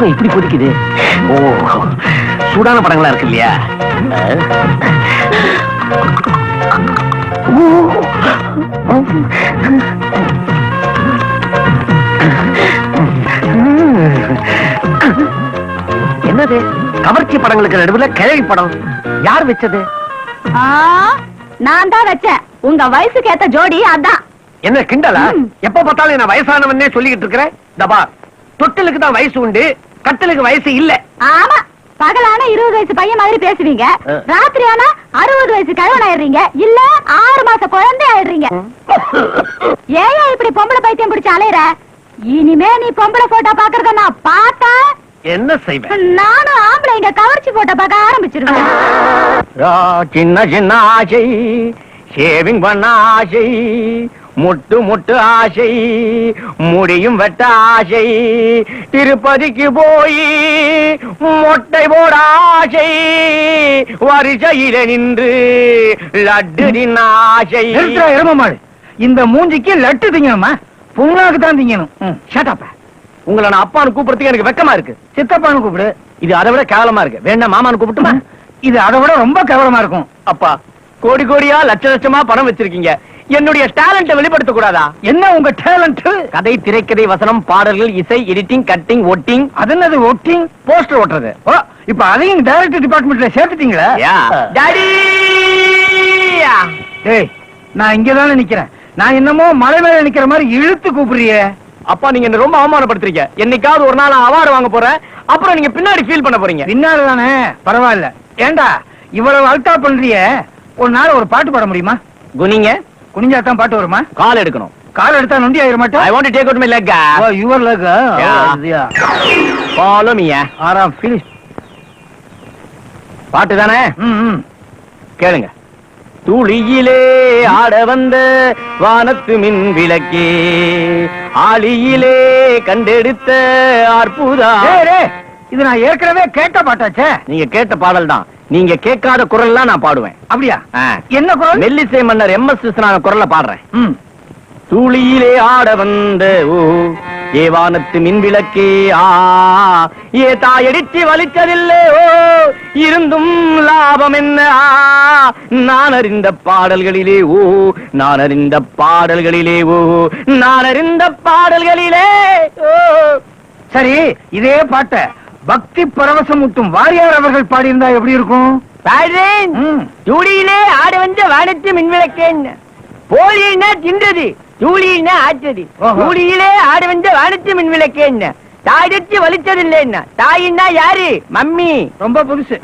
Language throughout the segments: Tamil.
ரத்தம் இப்படி கொதிக்குது? ஓ சூடான படங்களா இருக்கு இல்லையா? என்னது? கவர்ச்சி படங்களுக்கு நடுவுல கிழவி படம். யார் வச்சது? நான் தான் வச்சேன். உங்க வயசுக்கு ஏத்த ஜோடி அதான். என்ன கிண்டலா. எப்ப பார்த்தாலும் நான் வயசானவனே சொல்லிக்கிட்டு இருக்கிறேன் தபா தொட்டிலுக்கு தான் வயசு உண்டு. கட்டிலுக்கு வயசு இல்ல. ஆமா பகலான இருபது வயசு பையன் மாதிரி பேசுவீங்க. ராத்திரி ஆனா அறுபது வயசு கழுவன் ஆயிடுறீங்க. இல்ல ஆறு மாச குழந்தை ஆயிடுறீங்க. ஏன் இப்படி பொம்பளை பைத்தியம் பிடிச்சு அலையற? இனிமே நீ பொம்பளை போட்டோ பாக்குறத நான் பார்த்தா என்ன செய்வேன்? நானும் ஆம்பளைங்க கவர்ச்சி போட்டோ பார்க்க ஆரம்பிச்சிருவேன். சின்ன சின்ன ஆசை ஷேவிங் பண்ண ஆசை முட்டு முட்டு ஆசை முடியும் வெட்ட ஆசை. திருப்பதிக்கு போய் மொட்டை போட ஆசை. வரிசையில நின்று லட்டு தின்ன ஆசை. எருமமாடு. இந்த மூஞ்சிக்கு லட்டு திங்கணுமா? புண்ணாக்கு தான் திங்கணும். ஷட்டப்ப உங்களை நான் அப்பான்னு கூப்பிடுறதுக்கு எனக்கு வெக்கமா இருக்கு. சித்தப்பான்னு கூப்பிடு. இது அதை விட கேவலமா இருக்கு. வேண்டாம் மாமான்னு கூப்பிட்டுமா? இது அதை விட ரொம்ப கேவலமா இருக்கும். அப்பா கோடி கோடியா லட்ச லட்சமா பணம் வச்சிருக்கீங்க. என்னுடைய டேலண்ட வெளிப்படுத்த கூடாதா என்ன உங்க டேலண்ட் கதை திரைக்கதை வசனம் பாடல்கள் இசை எடிட்டிங் கட்டிங் ஒட்டிங் அது என்னது ஒட்டிங் போஸ்டர் ஓட்டுறது. ஓ இப்ப அதையும் டைரக்டர் டிபார்ட்மெண்ட்ல சேர்த்துட்டீங்களா? டாடி! டேய் நான் இங்கதானே நிக்கிறேன். நான் என்னமோ மலை மேல நிக்கிற மாதிரி இழுத்து கூப்பிடுறியே. அப்பா நீங்க என்ன ரொம்ப அவமானப்படுத்துறீங்க. என்னைக்காவது ஒரு நாள் அவார்டு வாங்க போறேன். அப்புறம் நீங்க பின்னாடி ஃபீல் பண்ண போறீங்க. பின்னால தானே? பரவாயில்ல. ஏண்டா இவ்வளவு அல்டா பண்றியே? ஒரு நாள் ஒரு பாட்டு பாட முடியுமா? குனிங்க. குனிஞ்சா தான் பாட்டு வருமா? கால் எடுக்கணும். கால் எடுத்தா நொண்டி ஆயிர ஐ மாட்டேன் want to take out my leg your luck Yeah. Follow me ஆறாம் பினிஷ் பாட்டு தானே? ம் கேளுங்க. துளியிலே ஆட வந்த வானத்து மின் விளக்கே ஆளியிலே கண்டெடுத்த அற்புதா. டேய், டேய், இது நான் ஏற்கனவே கேட்ட பாட்டாச்சே. நீங்க கேட்ட பாடல் தான் நீங்க கேட்காத குரல்லாம் நான் பாடுவேன். அப்படியா. என்ன குரல்? மெல்லிசை மன்னர் எம் எஸ் விஸ்வநாதன் குரல்ல பாடுறேன். துளியிலே ஆட வந்த ஓ ஏவானத்து மின் விளக்கே ஆ ஏ தாயடிச்சு வலிச்சதில்லை ஓ இருந்தும் லாபம் என்ன ஆ நான் அறிந்த பாடல்களிலே ஓ நான் அறிந்த பாடல்களிலே ஓ நான் அறிந்த பாடல்களிலே ஓ. சரி இதே பாட்ட பக்தி பரவசம் ஊட்டும் வாரியார் அவர்கள் பாடியிருந்தா எப்படி இருக்கும்? பாடுறேன். ஜூலியிலே ஆட வந்த வானத்து மின்விளக்கேன்னு போலின்னா தின்றது ஜூலின்னா ஆச்சது ஓஹோ. ஜூலியிலே ஆட வந்த வானத்து மின்விளக்கேன்னு தாயடிச்சு வலிச்சதில்லை என்ன தாயின்னா யாரு? மம்மி. ரொம்ப புதுசு.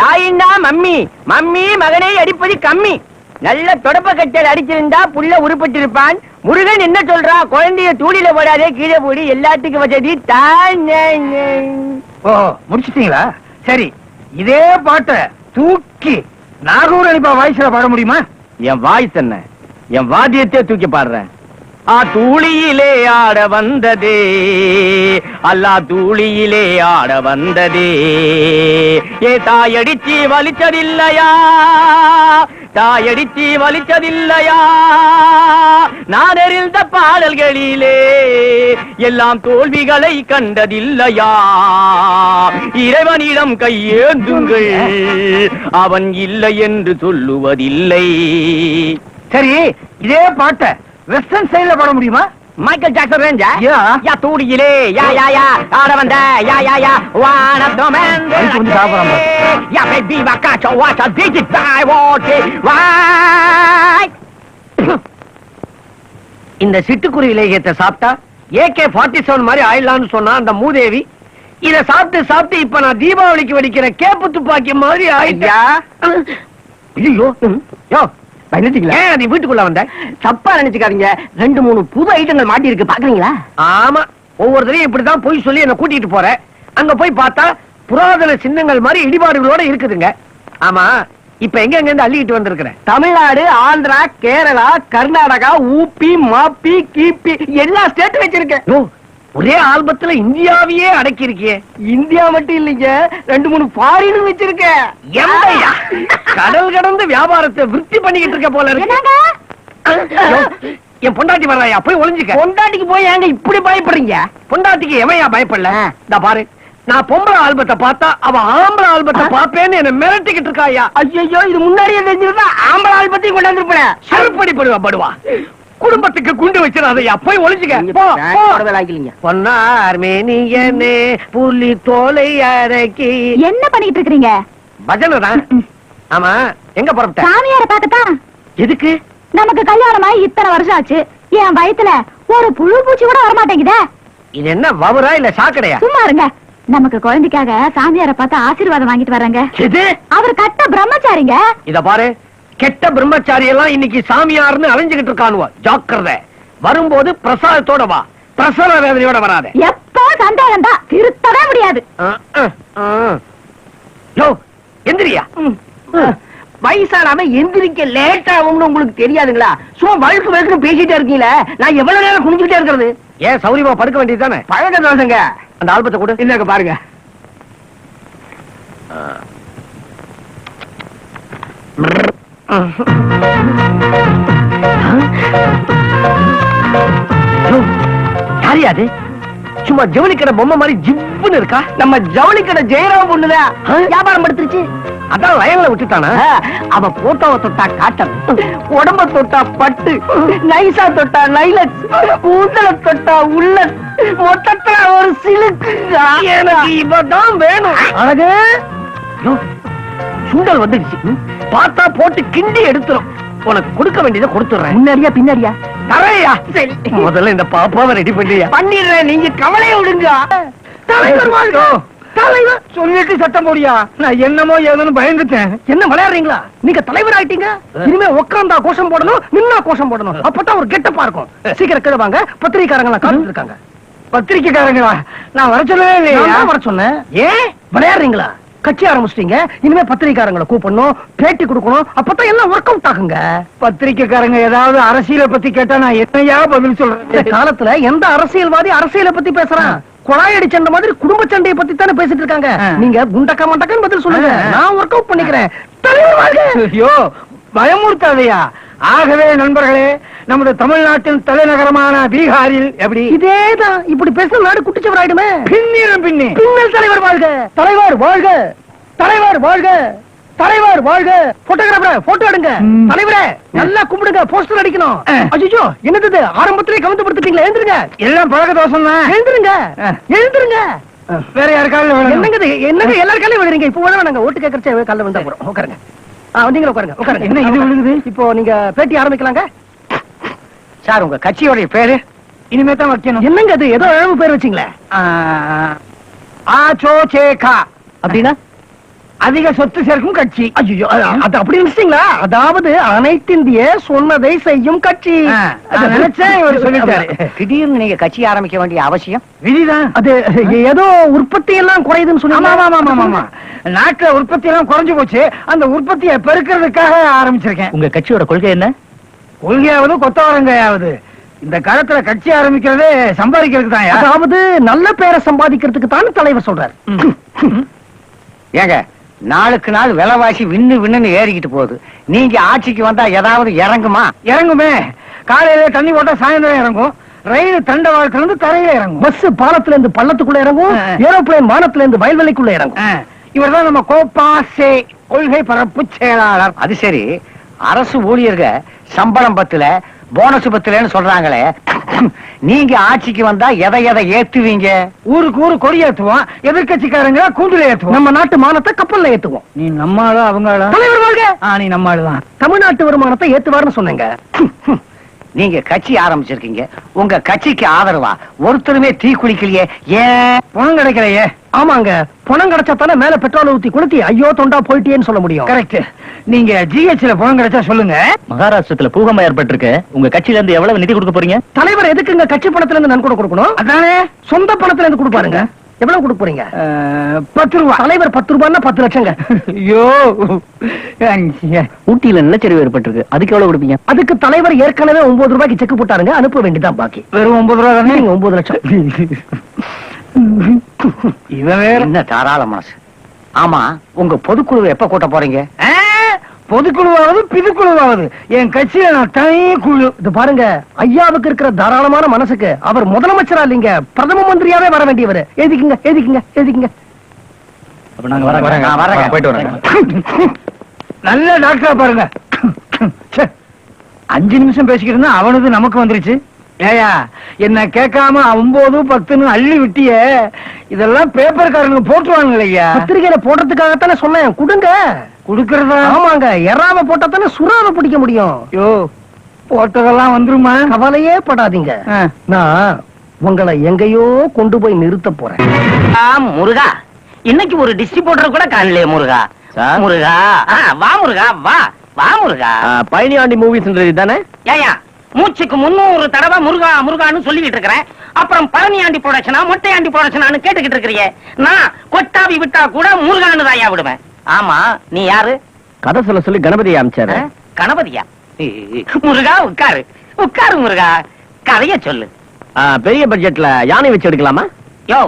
தாயின்னா மம்மி. மம்மி மகனை அடிப்பது கம்மி. நல்ல தொடப்ப கட்டல் அடிச்சிருந்தா புள்ள உருப்பட்டு இருப்பான் முருகன் என்ன சொல்றா? குழந்தைய தூளில போடாதே கீழே போடு எல்லாத்துக்கும் வசதி. தான் ஓ முடிச்சிட்டீங்களா? சரி இதே பாட்ட தூக்கி நாகூர் அனிப்பா வாய்ஸ்ல பாட முடியுமா? என் வாய்ஸ் என்ன? என் வாத்தியத்தை தூக்கி பாடுறேன். ஆ தூளியிலே ஆட வந்ததே. அல்லா தூளியிலே ஆட வந்ததே. ஏ தாயடிச்சு வலிச்சதில்லையா? தாயடித்து வலிச்சதில்லையா? நான் அறிந்த பாடல்களிலே எல்லாம் தோல்விகளை கண்டதில்லையா? இறைவனிடம் கையேந்துங்கள். அவன் இல்லை என்று சொல்லுவதில்லை. சரி இதே பாட்ட வெஸ்டர்ன் ஸ்டைல்ல பாட முடியுமா? மைக்கேல் ஜாக்சன் ரேஞ்சா யா. யா தூடியிலே. யா யா யா. ஆட வந்த. யா யா யா. வானத்தோமன் ரைட் வந்து சாப்பிடுறான் பாரு. யா பேபி வக்காச்சோ வாச்சா டிஜிட் தாய் ஓட்டி வாய் இந்த சிட்டுக்குருவி லேகியத்தை சாப்பிட்டா ஏகே ஃபார்ட்டி செவன் மாதிரி ஆயிடலாம்னு சொன்னா அந்த மூதேவி இத சாப்பிட்டு சாப்பிட்டு இப்ப நான் தீபாவளிக்கு வெடிக்கிற கேப்பு துப்பாக்கி மாதிரி ஆயிட்டா ஐயோ. யோ. பயந்துட்டீங்களா? நீ வீட்டுக்குள்ள வந்த? தப்பா நினைச்சுக்காதீங்க. ரெண்டு மூணு புது ஐட்டங்கள் மாட்டி இருக்கு பாக்குறீங்களா ஆமா ஒவ்வொருத்தரையும் இப்படிதான் போய் சொல்லி என்ன கூட்டிட்டு போறேன் அங்க போய் பார்த்தா புராதன சின்னங்கள் மாதிரி இடிபாடுகளோட இருக்குதுங்க. ஆமா. இப்ப எங்க எங்க இருந்து அள்ளிட்டு வந்திருக்கிறேன்? தமிழ்நாடு ஆந்திரா கேரளா கர்நாடகா ஊப்பி மாப்பி கீப்பி எல்லா ஸ்டேட் வச்சிருக்கேன். ஒரே ஆல்பத்துல இந்தியாவையே அடக்கி இருக்கியே இந்தியா மட்டும் இல்லைங்க ரெண்டு மூணு ஃபாரினும் வச்சிருக்கேன் எம்மையா? கடல் கடந்து வியாபாரத்தை விருத்தி பண்ணிக்கிட்டு இருக்க போல இருக்கு. என் பொண்டாட்டி வர்றாயா? போய் ஒளிஞ்சுக்க. பொண்டாட்டிக்கு போய் ஏங்க இப்படி பயப்படுறீங்க? பொண்டாட்டிக்கு எவையா பயப்படல? இந்த பாரு. நான் பொம்பளை ஆல்பத்தை பார்த்தா அவ ஆம்பளை ஆல்பத்தை பாப்பேன்னு என்ன மிரட்டிக்கிட்டு இருக்காயா. ஐயோ இது முன்னாடியே தெரிஞ்சிருந்தா ஆம்பளை ஆள் பத்தி கொண்டாந்துருப்பேன் செருப்படி படுவா படுவா. குடும்பத்துக்கு குண்டு வச்சிடாதயா போய் ஒளிஞ்சுக்க. போ, போ. பொன்னார் மேனியனே புலி தோலை அரைக்கி என்ன பண்ணிட்டு இருக்கீங்க பஜனை தான் ஆமா எங்க புறப்பட்ட? சாமியார பார்க்கத்தான் எதுக்கு? நமக்கு கல்யாணமாயி இத்தனை வருஷம் ஆச்சு. என் வயித்துல ஒரு புழு பூச்சி கூட வரமாட்டேங்குதே. இது என்ன வவுரா இல்ல சாக்கடையா? சும்மா இருங்க. நமக்கு குழந்தைக்காக சாமியார பார்த்து ஆசீர்வாதம் வாங்கிட்டு வர்றாங்க. இது அவர் கட்ட பிரம்மச்சாரிங்க. இத பாரு. கெட்ட பிரம்மச்சாரி எல்லாம் இன்னைக்கு சாமியார்னு அலைஞ்சுகிட்டு இருக்கானுவ. ஜாக்கிரதை. வரும்போது பிரசாதத்தோட வா. பிரசவ வேதனையோட வராத. எப்போ சந்தேகம் தான் திருத்தவே முடியாது. யோ எந்திரியா? வயசானவன் எந்திரிக்க லேட் ஆகும்னு உங்களுக்கு தெரியாதுங்களா? சும்மா வழுக்கு வழுக்கு பேசிட்டே இருக்கீங்களே? நான் எவ்வளவு நேரம் குனிஞ்சுக்கிட்டே இருக்கிறது? ஏன் சௌரியமா படுக்க வேண்டியது தானே? பழக்க தோசைங்க. அந்த ஆல்பத்தை கொடு. இல்லங்க பாருங்க. யோ, யாரியா அது சும்மா ஜவுளி கடை பொம்மை மாதிரி ஜிவ்வுன்னு இருக்கா? நம்ம ஜவுளி கடை ஜெயராம் பொண்ணுதான் ஆ? வியாபாரம் படுத்துருச்சு. அதான் வயல்ல விட்டுட்டானா? அவ போட்டோவை தொட்டா காட்டன் உடம்ப தொட்டா பட்டு நைசா தொட்டா நைலட் ஊந்தல தொட்டா உள்ள மொத்தத்துல ஒரு சிலுக்கு எனக்கு இவதான் வேணும். அழகு. சுண்டல் வந்துடுச்சு. பார்த்தா போட்டு கிண்டி எடுத்துரும். உனக்கு கொடுக்க வேண்டியதை கொடுத்துறேன். முன்னாடியா பின்னாடியா? தரையா? முதல்ல இந்த பாப்பாவை ரெடி பண்ணியா? பண்ணிடுறேன். நீங்க கவலையை விடுங்க. தலைவர் வாழ்க. தலைவர். சொல்லிட்டு சட்டம் போடியா. நான் என்னமோ ஏதோன்னு பயந்துட்டேன். என்ன விளையாடுறீங்களா? நீங்க தலைவர் ஆயிட்டீங்க. இனிமே உட்கார்ந்தா கோஷம் போடணும் நின்னா கோஷம் போடணும். அப்பதான் ஒரு கெட்டப்பா இருக்கும். சீக்கிரம் கீழே வாங்க. பத்திரிக்காரங்க காத்துட்டு இருக்காங்க. பத்திரிக்கைக்காரங்களா? நான் வர சொல்லவே இல்லையா? வர சொன்னேன். ஏன்? விளையாடுறீங்களா? கட்சி ஆரம்பிச்சிட்டீங்க இனிமே பத்திரிக்காரங்களை கூப்பிடணும் பேட்டி கொடுக்கணும் அப்பதான் எல்லாம் ஒர்க் அவுட் ஆகுங்க. பத்திரிக்கைக்காரங்க ஏதாவது அரசியலை பத்தி கேட்டா நான் என்னையா பதில் சொல்றேன் இந்த காலத்துல எந்த அரசியல்வாதி அரசியலை பத்தி பேசுறான்? குழாயடி சண்டை மாதிரி குடும்ப சண்டையை பத்தி தானே பேசிட்டு இருக்காங்க. நீங்க குண்டக்க மண்டக்கன்னு பதில் சொல்லுங்க. நான் ஒர்க் அவுட் பண்ணிக்கிறேன். ஐயோ பயமுறுத்தாதையா? ஆகவே நண்பர்களே நமது தமிழ்நாட்டின் தலைநகரமான பீகாரில் எப்படி? இதேதான். இப்படி பேச நாடு குட்டிச்சவராயிடுமே. பின்னிரும் பின்னி. பின்னல் தலைவர் வாழ்க. தலைவர் வாழ்க. தலைவர் வாழ்க. தலைவர் வாழ்க. போட்டோகிராஃபர் போட்டோ எடுங்க. தலைவரே நல்லா கும்பிடுங்க. போஸ்டர் அடிக்கணும். அஜிஜோ என்னது? ஆரம்பத்திலே கவுந்து படுத்துட்டீங்களா எழுந்துருங்க. எல்லாம் பழக்க தோசம் தான் எழுந்துருங்க. எழுந்துருங்க வேற யாருக்காவது என்னங்க இது? என்னங்க? எல்லார் காலையும் விழுறீங்க இப்போ விழ வேணாங்க ஓட்டு கேட்கறச்சே காலைல வந்தா போறோம். உட்காருங்க. வந்தீங்களா உட்காருங்க. உட்காருங்க. என்ன இது விழுகுது? இப்போ நீங்க பேட்டி ஆரம்பிக்கலாங்க. சார் உங்க கட்சியோட பேரு? இனிமே தான் வைக்கணும். என்னங்க அது? ஏதோ இழவு பேர் வச்சீங்களே? ஆச்சோ சேகா அப்படின்னா? அதிக சொத்து சேர்க்கும் கட்சி. ஐயோ அது அப்படி நினைச்சீங்களா அதாவது அனைத்து இந்திய சொன்னதை செய்யும் கட்சி. நினைச்சேன் இவர் சொல்லிட்டாரு. திடீர்னு நீங்க கட்சி ஆரம்பிக்க வேண்டிய அவசியம்? விதிதான். அது ஏதோ உற்பத்தி எல்லாம் குறையுதுன்னு சொன்னீங்க. ஆமா ஆமா ஆமா நாட்டுல உற்பத்தி எல்லாம் குறைஞ்சு போச்சு. அந்த உற்பத்தியை பெருக்கிறதுக்காக ஆரம்பிச்சிருக்கேன். உங்க கட்சியோட கொள்கை என்ன? கொள்கையாவது கொத்தவரங்கையாவது. இந்த காலத்துல கட்சி ஆரம்பிக்கிறதே சம்பாதிக்கிறதுக்கு தான் அதாவது நல்ல பேரை சம்பாதிக்கிறதுக்கு தான் தலைவர் சொல்றாரு. ஏங்க நாளுக்கு நாள் விலைவாசி விண்ணு விண்ணுன்னு ஏறிக்கிட்டு போகுது. நீங்க ஆட்சிக்கு வந்தா ஏதாவது இறங்குமா? இறங்குமே. காலையில தண்ணி போட்டா சாயந்தரம் இறங்கும். ரயில் தண்டவாளத்துல இருந்து தரையில இறங்கும். பஸ் பாலத்துல இருந்து பள்ளத்துக்குள்ள இறங்கும். ஏரோப்ளேன் வானத்துல இருந்து வயல்வெளிக்குள்ள இறங்கும். இவர்தான் நம்ம கோப்பாசே கொள்கை பரப்பு செயலாளர். அது சரி. அரசு ஊழியர்க சம்பளம் பத்துல போனஸ் பத்துலன்னு சொல்றாங்களே. நீங்க ஆட்சிக்கு வந்தா எதை எதை ஏத்துவீங்க? ஊருக்கு ஊரு கொடி ஏத்துவோம் எதிர்கட்சிக்காரங்க கூண்டுல ஏத்துவோம். நம்ம நாட்டு மானத்தை கப்பல்ல ஏத்துவோம். நீ நம்ம ஆளா அவங்க தலைவர் வாழ்க நீ நம்ம ஆளுதான் தமிழ்நாட்டு வருமானத்தை ஏத்துவார்னு சொன்னீங்க. நீங்க கட்சி ஆரம்பிச்சிருக்கீங்க. உங்க கட்சிக்கு ஆதரவா? ஒருத்தருமே தீ குளிக்கலையே. ஏன்? பணம் கிடைக்கலையே. ஆமாங்க. பணம் கிடைச்சா தானே மேல பெட்ரோல் ஊத்தி கொளுத்தி ஐயோ தொண்டா போயிட்டேன்னு சொல்ல முடியும். கரெக்ட் நீங்க ஜிஹெச்ல பணம் கிடைச்சா சொல்லுங்க. மகாராஷ்டிரத்துல பூகம்பம் ஏற்பட்டிருக்கு. உங்க கட்சியில இருந்து எவ்வளவு நிதி கொடுக்க போறீங்க? தலைவர் எதுக்குங்க கட்சி பணத்துல இருந்து நன்கொடை கொடுக்கணும்? அதானே? சொந்த பணத்துல இருந்து கொடுப்பாருங்க எவ்வளவு கொடுக்க போறீங்க? பத்து ரூபா. தலைவர் பத்து ரூபான்னா பத்து லட்சங்க. ஐயோ. ஊட்டியில நிலச்சரிவு ஏற்பட்டிருக்கு. அதுக்கு எவ்வளவு கொடுப்பீங்க? அதுக்கு தலைவர் ஏற்கனவே ஒன்பது ரூபாய்க்கு செக் போட்டாருங்க. அனுப்ப வேண்டியதான் பாக்கி. வெறும் ஒன்பது ரூபா தானே? நீங்க ஒன்பது லட்சம். இவன் வேற. என்ன தாராள மனசு? ஆமா உங்க பொதுக்குழுவை எப்ப கூட்ட போறீங்க? பொதுக்குழுவாவது பிதுக்குழுவாவது. என் கட்சியில நான் தனி குழு. இது பாருங்க ஐயாவுக்கு இருக்கிற தாராளமான மனசுக்கு அவர் முதலமைச்சரா இல்லைங்க பிரதம மந்திரியாவே வர வேண்டியவர். எழுதிக்குங்க எழுதிக்குங்க எழுதிக்குங்க அப்ப நாங்க வரோங்க. நான் வரேங்க. போயிட்டு வரேங்க. நல்ல டாக்டரா பாருங்க. அஞ்சு நிமிஷம் பேசிக்கிட்டு இருந்தா அவனது நமக்கு வந்துருச்சு. ஏயா என்ன கேட்காம ஒன்பது பத்துன்னு அள்ளி விட்டியே. இதெல்லாம் பேப்பர்காரனுக்கு போட்டுருவாங்க ஐயா. பத்திரிகையில போடுறதுக்காகத்தானே சொன்னேன். கொடுங்க. குடுக்கறதா? ஆமாங்க எறாம போட்டா தானே சுறாவை பிடிக்க முடியும். யோ போட்டதெல்லாம் வந்துருமா? கவலையே படாதீங்க. நான் உங்களை எங்கேயோ கொண்டு போய் நிறுத்த போறேன். ஆ, முருகா. இன்னைக்கு ஒரு டிஸ்ட்ரிபியூட்டர் கூட காணலையே முருகா? முருகா. ஆ, வா முருகா வா. வா முருகா. பழனியாண்டி மூவிஸ்ன்றது தானே? ஏயா மூச்சுக்கு முன்னூறு தடவை முருகா முருகான்னு சொல்லிக்கிட்டு இருக்கிறேன். அப்புறம் பழனியாண்டி ப்ரொடக்ஷனா மொட்டையாண்டி ப்ரொடக்ஷனான்னு கேட்டுக்கிட்டு இருக்கிறியே. நான் கொட்டாவி விட்டா கூட முருகான்னு தாயா விடுவேன். ஆமா நீ யாரு? கதை சொல்ல சொல்லி கணபதி அமைச்சாரு? கணபதியா? முருகா உட்காரு. உட்காரு முருகா. கதைய சொல்லு. பெரிய பட்ஜெட்ல யானை வச்சு எடுக்கலாமா? யோ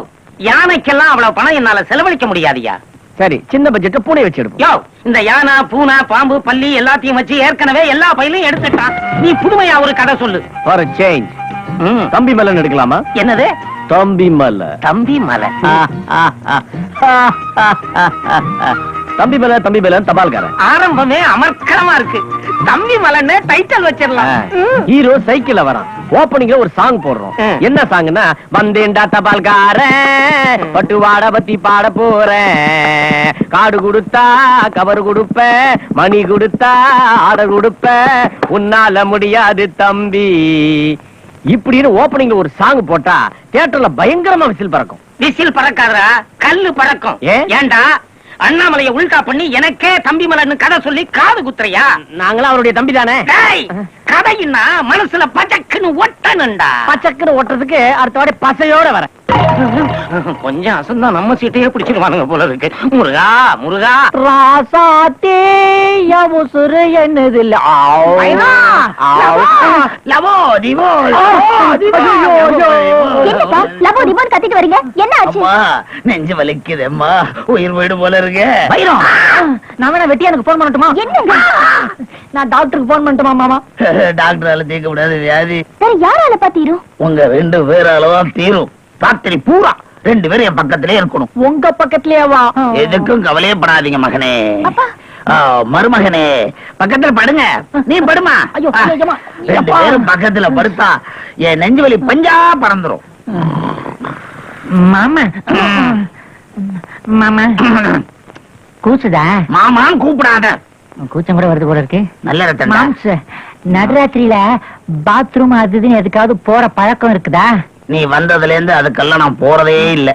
யானைக்கெல்லாம் அவ்வளவு பணம் என்னால செலவழிக்க முடியாதியா? சரி சின்ன பட்ஜெட்ல பூனை வச்சு எடுப்போம். யோ இந்த யானை பூனை பாம்பு பல்லி எல்லாத்தையும் வச்சு ஏற்கனவே எல்லா பயிலையும் எடுத்துட்டான். நீ புதுமையா ஒரு கதை சொல்லு. For change. தம்பி மலன் எடுக்கலாமா? என்னது? தம்பி மலை தம்பி மலை தம்பி மலை தம்பி மலன் தபால்காரன். ஆரம்பமே அமர்க்கலமா இருக்கு. தம்பி மலைன்னு டைட்டில் வச்சிடலாம். ஹீரோ சைக்கிள்ல வரான். ஓப்பனிங்ல ஒரு சாங் போடுறோம். என்ன சாங்னா வந்தேன்டா தபால்காரன் பட்டு வாட பத்தி பாட போறேன். காடு கொடுத்தா கவர் கொடுப்ப மணி கொடுத்தா ஆர்டர் கொடுப்ப உன்னால முடியாது தம்பி. இப்படின்னு ஓப்பனிங்ல ஒரு சாங் போட்டா தியேட்டர்ல பயங்கரமா விசில் பறக்கும். விசில் பறக்காதடா கல்லு பறக்கும். ஏன்? ஏன்டா அண்ணாமலைய உள்கா பண்ணி எனக்கே தம்பி மலைன்னு கதை சொல்லி காது குத்துறியா? நாங்களும் அவருடைய தம்பி தானே டேய் கதையின்னா மனசுல பச்சக்குன்னு ஒட்டணும்டா. பச்சக்குன்னு ஓட்டுறதுக்கு அடுத்த வாடி பசையோட வரேன். கொஞ்சம் அசந்தா நம்ம சீட்டையே பிடிச்சிருவானுங்க போல இருக்கு. முருகா முருகா. ராசாத்தே உசுறு என்னது லவோ, திவோ, லவோ, டிபோன் கத்திட்டு வரீங்க? என்ன ஆச்சு? நெஞ்சு வலிக்குதம்மா. உயிர் போயிடு போல இருக்கு. வைரம் நான் வேணா வெட்டியானுக்கு போன் பண்ணட்டுமா? என்னங்க? நான் டாக்டருக்கு போன் பண்ணட்டுமா மாமா? டாக்டரால தீர்க்க முடியாத வியாதி. வேற யாரால பாத்தீரும் உங்க ரெண்டு பேராலதான் தீரும். ராத்திரி பூரா ரெண்டு பேரும் என் பக்கத்திலே இருக்கணும். உங்க பக்கத்துலயே வா எதுக்கும் கவலையே படாதீங்க மகனே. மருமகனே பக்கத்துல படுங்க. நீ படுமா. ரெண்டு. பேரும் பக்கத்துல படுத்தா என் நெஞ்சு வலி பஞ்சா பறந்துரும். மாமா. மாமா. கூச்சுதா மாமான்னு கூப்பிடாத. கூச்சம் கூட வருது போல இருக்கு. நல்ல ரத்தம் நடுராத்திரியில பாத்ரூம் அது எதுக்காவது போற பழக்கம் இருக்குதா? நீ வந்ததுல இருந்து அதுக்கெல்லாம் நான் போறதே இல்ல.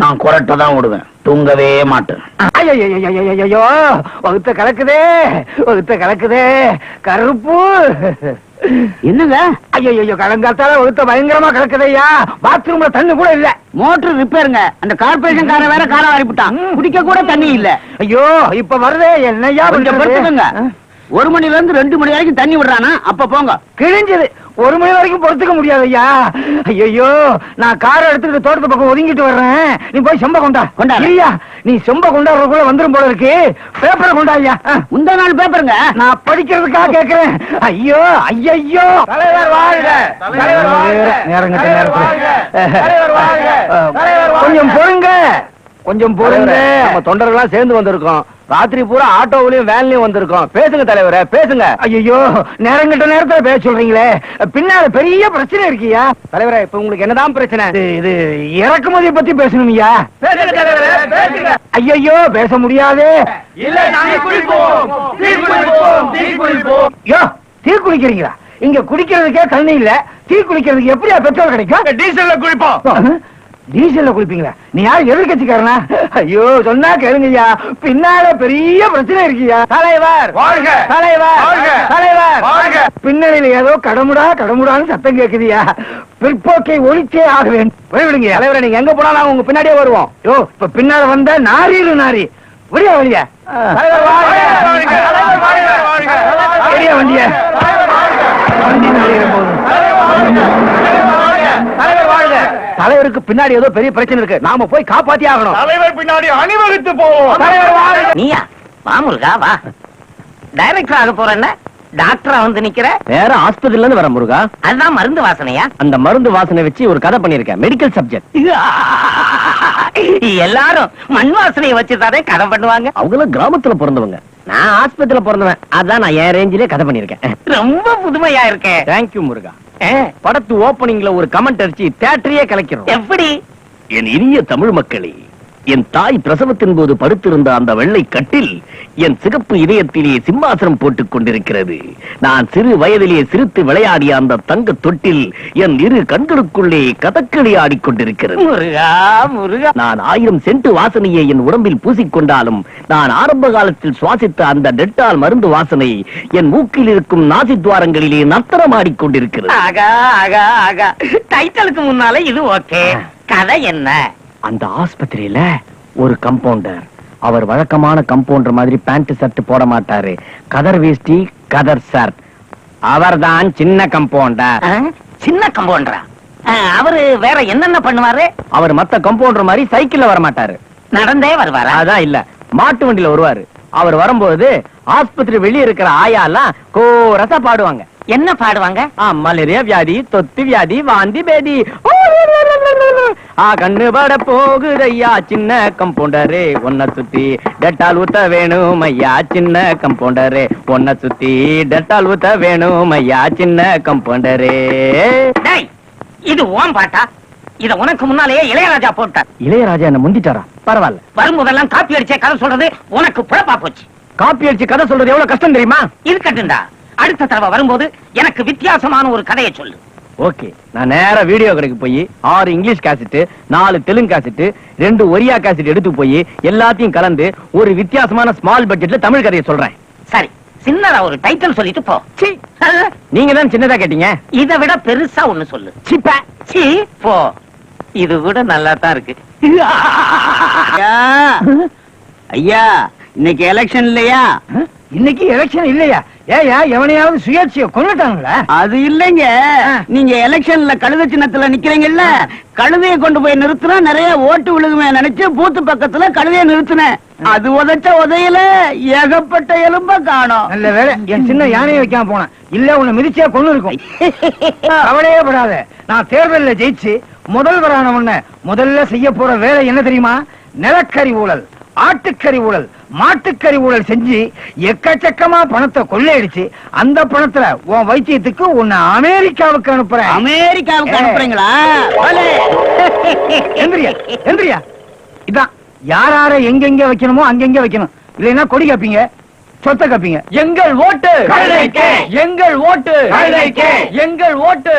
நான் குரட்டை தான் விடுவேன். தூங்கவே மாட்டேன். ஐயோ வகுத்த கலக்குதே வகுத்த கலக்குதே கருப்பு. என்னங்க? ஐயோ கலங்காத்தால வகுத்த பயங்கரமா கலக்குதையா பாத்ரூம்ல தண்ணி கூட இல்ல. மோட்டர் ரிப்பேருங்க. அந்த கார்பரேஷன் கார வேற கால வாரிவிட்டான் குடிக்க கூட தண்ணி இல்ல. ஐயோ இப்ப வருதே என்னையா கொஞ்சம்? பொறுத்துக்கங்க. ஒரு மணில இருந்து ரெண்டு மணி வரைக்கும் தண்ணி விடுறானா? அப்ப போங்க. கிழிஞ்சது. ஒரு மணி வரைக்கும் பொறுத்துக்க முடியாது ஐயா. ஐயோ நான் காரை எடுத்துட்டு தோட்டத்து பக்கம் ஒதுங்கிட்டு வர்றேன். நீ போய் செம்ப கொண்டா. கொண்டாரு. இல்லையா நீ செம்ப கொண்டாடுறதுக்குள்ள வந்துரும் போல இருக்கு. பேப்பரை கொண்டா ஐயா. முந்தா நாள் பேப்பருங்க. நான் படிக்கிறதுக்காக கேக்குறேன் ஐயோ ஐயோ தலைவர் வாழ்க. தலைவர் வாழ்க. நேரங்கட்ட நேரத்துல. கொஞ்சம் பொறுங்க. கொஞ்சம் பொறுங்க. நம்ம தொண்டர்களா சேர்ந்து வந்திருக்கோம். ராத்திரி பூரா ஆட்டோவிலயும் வேன்லயும் வந்திருக்கோம். பேசுங்க தலைவரே பேசுங்க. ஐயோ நேரங்கட்ட நேரத்துல பேச சொல்றீங்களே. பின்னால பெரிய பிரச்சனை இருக்கியா? தலைவரே இப்ப உங்களுக்கு என்னதான் பிரச்சனை? இது இது இறக்குமதி பத்தி பேசணும்யா ஐயோ. பேச முடியாது. தீ குளிக்கிறீங்களா இங்க குடிக்கிறதுக்கே தண்ணி இல்ல. தீ குளிக்கிறதுக்கு எப்படியா பெட்ரோல் கிடைக்கும்? டீசல்ல குளிப்போம் டீசல்ல குளிப்பீங்களா. நீ யார் எதிர்கட்சிக்காரனா ஐயோ சொன்னா கேளுங்கய்யா. பின்னால பெரிய பிரச்சனை இருக்கியா தலைவர். வாழ்க! தலைவர்! தலைவர். வாழ்க! பின்னணியில ஏதோ கடமுடா கடமுடான்னு சத்தம் கேக்குதியா பிற்போக்கை ஒழிச்சே ஆக வேண்டும். போய்விடுங்க தலைவரை நீங்க எங்க போனாலும் உங்க பின்னாடியே வருவோம். யோ இப்ப பின்னால வந்த நாரியிரு நாரி. வாழ்க! வாழ்க! வெளியா வண்டிய. வண்டி நாரியிற போது தலைவர் வாழ்க. தலைவருக்கு பின்னாடி ஏதோ பெரிய பிரச்சனை இருக்கு. நாம போய் காப்பாத்தி ஆகணும். தலைவர் பின்னாடி அணிவகுத்து போவோம். தலைவர் வாழ்க. நீயா? வா முருகா வா. டைரக்டர் ஆக போறேன்ன டாக்டரா வந்து நிக்கிற? வேற ஆஸ்பத்திரில இருந்து வர முருகா. அதுதான் மருந்து வாசனையா? அந்த மருந்து வாசனை வச்சு ஒரு கதை பண்ணிருக்கேன் மெடிக்கல் சப்ஜெக்ட் எல்லாரும் மண் வாசனையை வச்சுதானே கதை பண்ணுவாங்க. அவங்களும் கிராமத்துல பிறந்தவங்க. நான் ஆஸ்பத்திரியில பிறந்தவன். அதான் நான் என் ரேஞ்சிலே கதை பண்ணிருக்கேன் ரொம்ப புதுமையா இருக்கே. தேங்க்யூ முருகா. படத்து ஓபனிங்ல ஒரு கமெண்ட் அடிச்சு தேட்டரையே கலைக்கிறோம். எப்படி? என் இனிய தமிழ் மக்களே என் தாய் பிரசவத்தின் போது படுத்திருந்த அந்த வெள்ளை கட்டில் என் சிகப்பு இதயத்திலே சிம்மாசனம் போட்டுக் கொண்டிருக்கிறது. நான் சிறு வயதிலே சிரித்து விளையாடிய அந்த தங்க தொட்டில் என் இரு கண்களுக்குள்ளே கதக்களி ஆடிக்கொண்டிருக்கிறது நான் ஆயிரம் சென்ட் வாசனையை என் உடம்பில் பூசிக்கொண்டாலும் நான் ஆரம்ப காலத்தில் சுவாசித்த அந்த டெட்டால் மருந்து வாசனை என் மூக்கில் இருக்கும் நாசி துவாரங்களிலே நர்த்தனமாடிக் கொண்டிருக்கிறது. ஆகா ஆகா ஆகா. டைட்டிலுக்கு முன்னால இது ஓகே. கதை என்ன? அந்த ஆஸ்பத்திரியில ஒரு கம்பவுண்டர் அவர் வழக்கமான கம்பவுண்டர் மாதிரி பேண்ட் ஷர்ட் போட மாட்டாரு. கதர் வேஷ்டி கதர் ஷர்ட் அவர்தான் சின்ன கம்பவுண்டர்? சின்ன கம்பவுண்டரா அவரு வேற என்னென்ன பண்ணுவாரு? அவர் மத்த கம்பவுண்டர் மாதிரி சைக்கிள்ல வர மாட்டாரு நடந்தே வருவாரா? அதான் இல்ல. மாட்டு வண்டியில வருவாரு. அவர் வரும்போது ஆஸ்பத்திரி வெளியே இருக்கிற ஆயாலாம் கோரசா பாடுவாங்க. என்ன பாடுவாங்க? மலேரியா வியாதி தொத்து வியாதி வாந்தி பேதி. ஆ கண்ணு பட போகுதையா சின்ன கம்பவுண்டரே ஒன்ன சுத்தி டெட்டால் ஊத்த வேணும் ஐயா சின்ன கம்பவுண்டரே. ஒன்ன சுத்தி டெட்டால் ஊத்த வேணும் ஐயா சின்ன கம்பவுண்டரே. இது ஓம் பாட்டா? இத உனக்கு முன்னாலேயே இளையராஜா போட்டார். இளையராஜா என்ன முந்திட்டாரா? பரவாயில்ல. வரும்போதெல்லாம் காப்பி அடிச்சே கதை சொல்றது உனக்கு புழப்பா போச்சு. காப்பி அடிச்சு கதை சொல்றது எவ்வளவு கஷ்டம் தெரியுமா? இருக்கட்டும்டா அடுத்த தடவை வரும்போது எனக்கு வித்தியாசமான ஒரு கதையை சொல்லு. ஓகே. நான் நேரா வீடியோ கடைக்கு போய் ஆறு இங்கிலீஷ் கேசட் நாலு தெலுங்கு கேசட் ரெண்டு ஒரியா கேசட் எடுத்து போய் எல்லாத்தையும் கலந்து ஒரு வித்தியாசமான ஸ்மால் பட்ஜெட்ல தமிழ் கதையை சொல்றேன். சரி சின்னதா ஒரு டைட்டில் சொல்லிட்டு போ. நீங்க தான் சின்னதா கேட்டீங்க? இதை விட பெருசா ஒண்ணு சொல்லு. சிப்ப. சீ போ. இது கூட நல்லா தான் இருக்கு. ஐயா. இன்னைக்கு எலெக்ஷன் இல்லையா? இன்னைக்கு எலெக்ஷன் இல்லையா? ஏயா எவனையாவது சுயேட்சைய கொண்டுட்டாங்களா அது இல்லைங்க. நீங்க எலெக்ஷன்ல கழுத சின்னத்துல நிக்கிறீங்கல்ல? கழுதைய கொண்டு போய் நிறுத்தினா நிறைய ஓட்டு விழுகுமே நினைச்சு பூத்து பக்கத்துல கழுதைய நிறுத்தினேன். அது உதைச்ச உதையில ஏகப்பட்ட எலும்ப காணோம். நல்ல வேலை என் சின்ன யானையை வைக்காம போனேன். இல்ல உன்னை மிதிச்சே கொண்டு இருக்கும் கவலையே படாத. நான் தேர்தல்ல ஜெயிச்சு முதல்வரான உன்னை முதல்ல செய்ய போற வேலை என்ன தெரியுமா? நிலக்கரி ஊழல் ஆட்டுக்கறி ஊழல். மாட்டுக்கறி ஊழல் செஞ்சு எக்கச்சக்கமா பணத்தை கொள்ளையடிச்சு அந்த பணத்துல உன் வைத்தியத்துக்கு உன்னை அமெரிக்காவுக்கு அனுப்புறேன் அமெரிக்காவுக்கு அனுப்புறீங்களா? எந்திரியா எந்திரியா இதான் யார் யார எங்கெங்க வைக்கணுமோ அங்கெங்க வைக்கணும் இல்லைன்னா கொடி காப்பீங்க சொத்தை காப்பீங்க எங்கள் ஓட்டு. எங்கள் ஓட்டு. எங்கள் ஓட்டு.